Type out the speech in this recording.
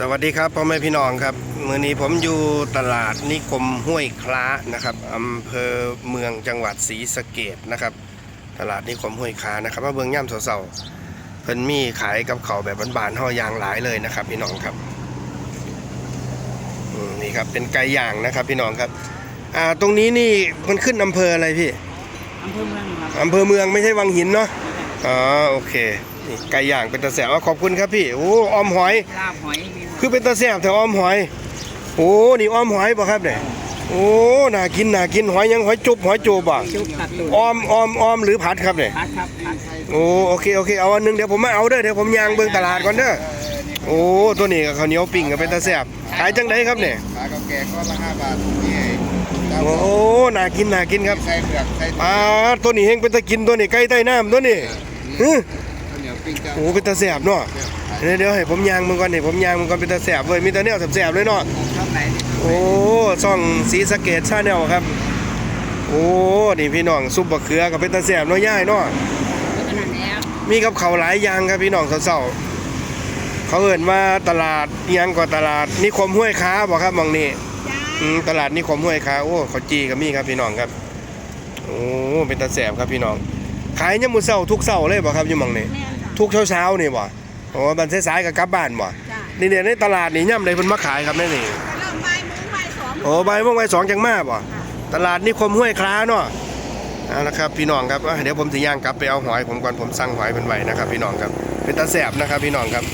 สวัสดีครับพ่อแม่พี่น้องครับมื้อนี้ผมอยู่ตลาดนิคมห้วยคล้านะครับอำเภอเมืองจังหวัดศรีสะเกดนะครับ ตลาดนิคมห้วยคล้านะครับมาเบืองย่ำเสาๆเพิ่นมีขายกับเขาวแบบบานๆห่อยางหลายเลยนะครับ พี่น้องครับอืมนี่ครับเป็นไก่ย่างนะครับพี่น้องครับอ่าตรงนี้นี่มันขึ้นอำเภออะไรพี่อำเภอเมืองครับอำเภอเมืองไม่ใช่วังหินเนาะอ๋อโอเคนี่ไก่ย่างเป็นตะแสบอะขอบคุณครับพี่โอ้ออมหอยลาบหอยมีหมด คือเป็นตาแซ่บแต่อ้อมหอย โอ้นี่อ้อมหอยป่ะครับเนี่ยโอ้น่ากินน่ากินหอยยังหอยจุบหอยจูบอะชุบตัดตูดอ้อมอ้อมอ้อมหรือผัดครับเนี่ยพัดครับพัดโอ้โอเคโอเคเอาอันหนึงเดี๋ยวผมมาเอาเด้อเดี๋ยวผมย่างเบิ่งตลาดก่อนเด้อโอ้ตัวนี้กับข้าวเหนียวปิ้งกับเป็นตาแซ่บขายจังไดครับเนี่ยขายกับแกงก็ละห้าบาทนี่เจ้าโอ้น่ากินน่ากินครับ ใส่เผือกใส่อ่าตัวนี้เฮงเป็นตะกินตัวนี้ไก่ใต้น้ำตัวนี้ฮึข้าวเหนียว ปิ้งเจ้าโอ้เป็นตาแซ่บเนาะเดี๋ยวเดี๋ยวให้ผมย่างมึงก่อนนี่ผมย่างมึงก่อนเป็นตาแซ่บเว้ยมีแต่แนวแซ่บๆเลยเนาะชอบไหนนี่โอ้ช่องสีสะเกตชาแนลครับ โอ้นี่พี่น้องซุปบะเขือกับเป็นตาแสบเน้อยย่ายเนาะขนาดนี้ครับมีกับเขาวหลายอย่างครับพี่น้องเศร้าๆเขาเอ่นว่าตลาดอิหยังก็ตลาดนิคมห้วยค้าบอกครับหมองนี้อืมตลาดนิคมห้วยค้าโอ้เขาวจีกับมีครับพี่น้องครับโอ้เป็นตาแสบครับพี่น้องขายยามมื้อเช้าทุกเช้าเลยบ่ครับอยู่หมองนี้ แม่นจ้ะทุกเช้าๆนี่บ่โอ้บันสายๆก็กลับบ้านบ่จ้ะนี่เนี่ยในตลาดนี่ย่ำใดเพิ่นมาขายครับแม่นี่ก็เริ่มบ่ายโมงบ่ายสองโอ้ใบม่วงใบสองจังมาบ่ตลาดนิคมห้วยคล้าเนาะเอาละครับพี่น้องครับอะเดี๋ยวผมสิย่างกลับไปเอาหอยผมก่อนผมสั่งหอยเป็นไว้นะครับพี่น้องครับเป็นตาแสบนะครับพี่น้องครับ